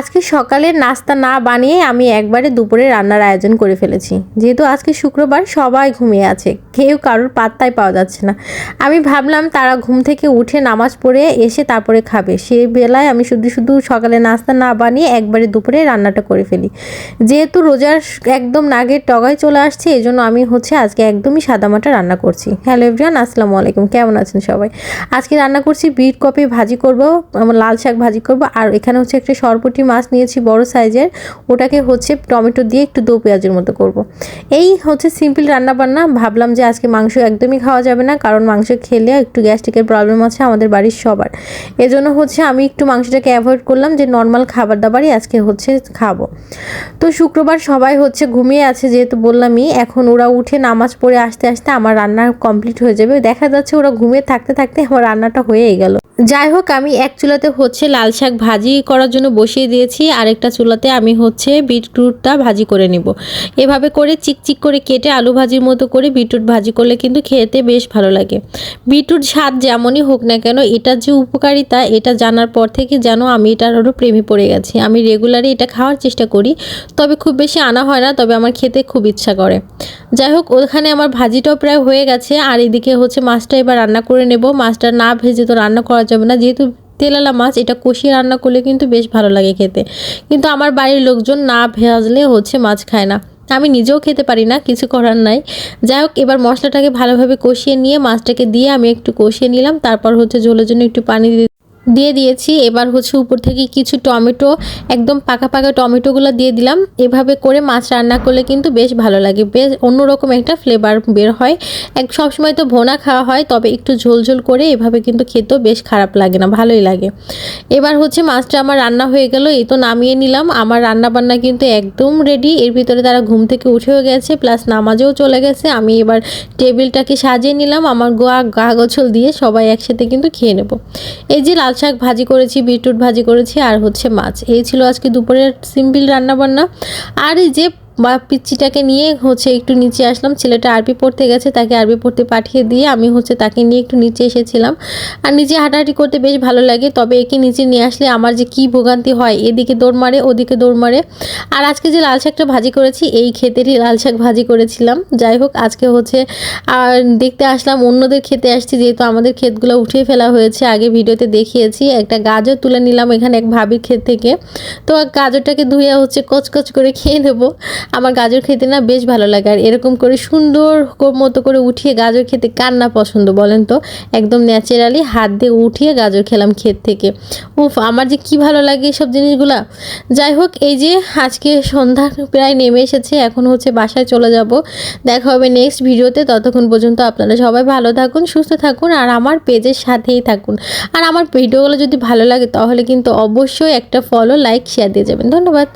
আজকে সকালে নাস্তা না বানিয়ে আমি একবারে দুপুরে রান্নার আয়োজন করে ফেলেছি। যেহেতু আজকে শুক্রবার সবাই ঘুমিয়ে আছে, কেউ কারোর পাত্তাই পাওয়া যাচ্ছে না। আমি ভাবলাম তারা ঘুম থেকে উঠে নামাজ পড়ে এসে তারপরে খাবে। সেই বেলায় আমি শুধু শুধু সকালে নাস্তা না বানিয়ে একবারে দুপুরে রান্নাটা করে ফেলি। যেহেতু রোজার একদম নাগের টগায় চলে আসছে এই জন্য আমি হচ্ছে আজকে একদমই সাদামাটা রান্না করছি। হ্যালো এভরিওয়ান, আসসালামু আলাইকুম। কেমন আছেন সবাই? আজকে রান্না করছি বিট কপি ভাজি করব, লাল শাক ভাজি করব, আর এখানে হচ্ছে একটা সরপুটি মাছ নিয়েছি বড় সাইজের, ওটাকে হচ্ছে টমেটো দিয়ে একটু দো পেঁয়াজের মতো করব। এই হচ্ছে সিম্পল রান্না বান্না ভাবলাম যে আজকে মাংস একদমই খাওয়া যাবে না, কারণ মাংস খেলে একটু গ্যাস্ট্রিকের প্রবলেম আছে আমাদের বাড়ির সবার। এজন্য হচ্ছে আমি একটু মাংসটাকে অ্যাভয়েড করলাম যে নর্মাল খাবার দাবারই আজকে হচ্ছে খাব। তো শুক্রবার সবাই হচ্ছে ঘুমিয়ে আছে যেহেতু বললামই, এখন ওরা উঠে নামাজ পড়ে আসতে আসতে আমার রান্না কমপ্লিট হয়ে যাবে। দেখা যাচ্ছে ওরা ঘুমিয়ে থাকতে থাকতে আমার রান্নাটা হয়েই গেল। যাই হোক আমি এক চুলাতে হচ্ছে লাল শাক ভাজি করার জন্য বসিয়ে দিয়েছি। আরেকটা চুলাতে আমি হচ্ছে বিটরুটটা ভাজি করে নিব। এভাবে করে চিকচিক করে কেটে আলু ভাজির মতো করে বিটরুট ভাজি করলে কিন্তু খেতে বেশ ভালো লাগে। বিটরুট স্বাদ যেমনই হোক না কেন, এটার যে উপকারিতা, এটা জানার পর থেকে যেন আমি এটার আরও প্রেমে পড়ে গেছি। আমি রেগুলারই এটা খাওয়ার চেষ্টা করি, তবে খুব বেশি আনা হয় না, তবে আমার খেতে খুব ইচ্ছা করে। যাই হোক ওখানে আমার ভাজিটাও প্রায় হয়ে গেছে। আর এদিকে হচ্ছে মাছটা এবার রান্না করে নেব। মাছটা না ভেজে তো রান্না করা যাবে না। যেহেতু তেলালা মাছ, এটা কষিয়ে রান্না করলে কিন্তু বেশ ভালো লাগে খেতে। কিন্তু আমার বাড়ির লোকজন না ভেজলে হচ্ছে মাছ খায় না। আমি নিজেও খেতে পারি না, কিছু করার নাই। যাই হোক, এবার মশলাটাকে ভালোভাবে কষিয়ে নিয়ে মাছটাকে দিয়ে আমি একটু কষিয়ে নিলাম। তারপর হচ্ছে ঝোলের জন্য একটু পানি দিয়ে দিয়ে দিয়েছি। এবার হচ্ছে উপর থেকে কিছু টমেটো, একদম পাকা পাকা টমেটোগুলো দিয়ে দিলাম। এভাবে করে মাছ রান্না করলে কিন্তু বেশ ভালো লাগে। বেশ অন্যরকম একটা ফ্লেভার বের হয়। এক সবসময় তো ভোনা খাওয়া হয়, তবে একটু ঝোল ঝোল করে এভাবে কিন্তু খেতেও বেশ খারাপ লাগে না, ভালোই লাগে। এবার হচ্ছে মাছটা আমার রান্না হয়ে গেল, এই তো নামিয়ে নিলাম। আমার রান্না বান্না কিন্তু একদম রেডি এর ভিতরে তারা ঘুম থেকে উঠেও গেছে প্লাস নামাজেও চলে গেছে। আমি এবার টেবিলটাকে সাজিয়ে নিলাম। আমার গোয়া গা গোছল দিয়ে সবাই একসাথে কিন্তু খেয়ে নেব। এই যে শাক ভাজি করেছি, বিটরুট ভাজি করেছি আর হচ্ছে মাছ। এই ছিল আজকে দুপুরের সিম্পল রান্নাবান্না। আর এই যে বা পিচ্চিটাকে নিয়ে হচ্ছে একটু নিচে আসলাম। ছেলেটা আরবি পড়তে গেছে, তাকে আরবি পড়তে পাঠিয়ে দিয়ে আমি হচ্ছে তাকে নিয়ে একটু নিচে এসেছিলাম। আর নিচে হাঁটাহাঁটি করতে বেশ ভালো লাগে, তবে একে নিচে নিয়ে আসলে আমার যে কি ভোগান্তি হয়, এদিকে দৌড় মারে, ওদিকে দৌড় মারে। আর আজকে যে লাল শাকটা ভাজি করেছি, এই ক্ষেতেরই লাল শাক ভাজি করেছিলাম। যাই হোক, আজকে হচ্ছে আর দেখতে আসলাম, অন্যদের খেতে আসছি, যেহেতু আমাদের ক্ষেতগুলো উঠিয়ে ফেলা হয়েছে, আগে ভিডিওতে দেখিয়েছি। একটা গাজর তুলে নিলাম এখানে এক ভাবির ক্ষেত থেকে। তো গাজরটাকে ধুয়ে হচ্ছে কচকচ করে খেয়ে নেব। আমার গাজর খেতে না বেশ ভালো লাগে। আর এরকম করে সুন্দর মতো করে উঠিয়ে গাজর খেতে কার না পছন্দ বলেন তো? একদম ন্যাচারালি হাত দিয়ে উঠিয়ে গাজর খেলাম ক্ষেত থেকে। উফ, আমার যে কি ভালো লাগে এসব জিনিসগুলা। যাই হোক, এই যে আজকে সন্ধ্যা প্রায় নেমে এসেছে, এখন হচ্ছে বাসায় চলে যাব। দেখা হবে নেক্সট ভিডিওতে। ততক্ষণ পর্যন্ত আপনারা সবাই ভালো থাকুন, সুস্থ থাকুন, আর আমার পেজের সাথেই থাকুন। আর আমার ভিডিওগুলো যদি ভালো লাগে, তাহলে কিন্তু অবশ্যই একটা ফলো লাইক শেয়ার দিয়ে যাবেন। ধন্যবাদ।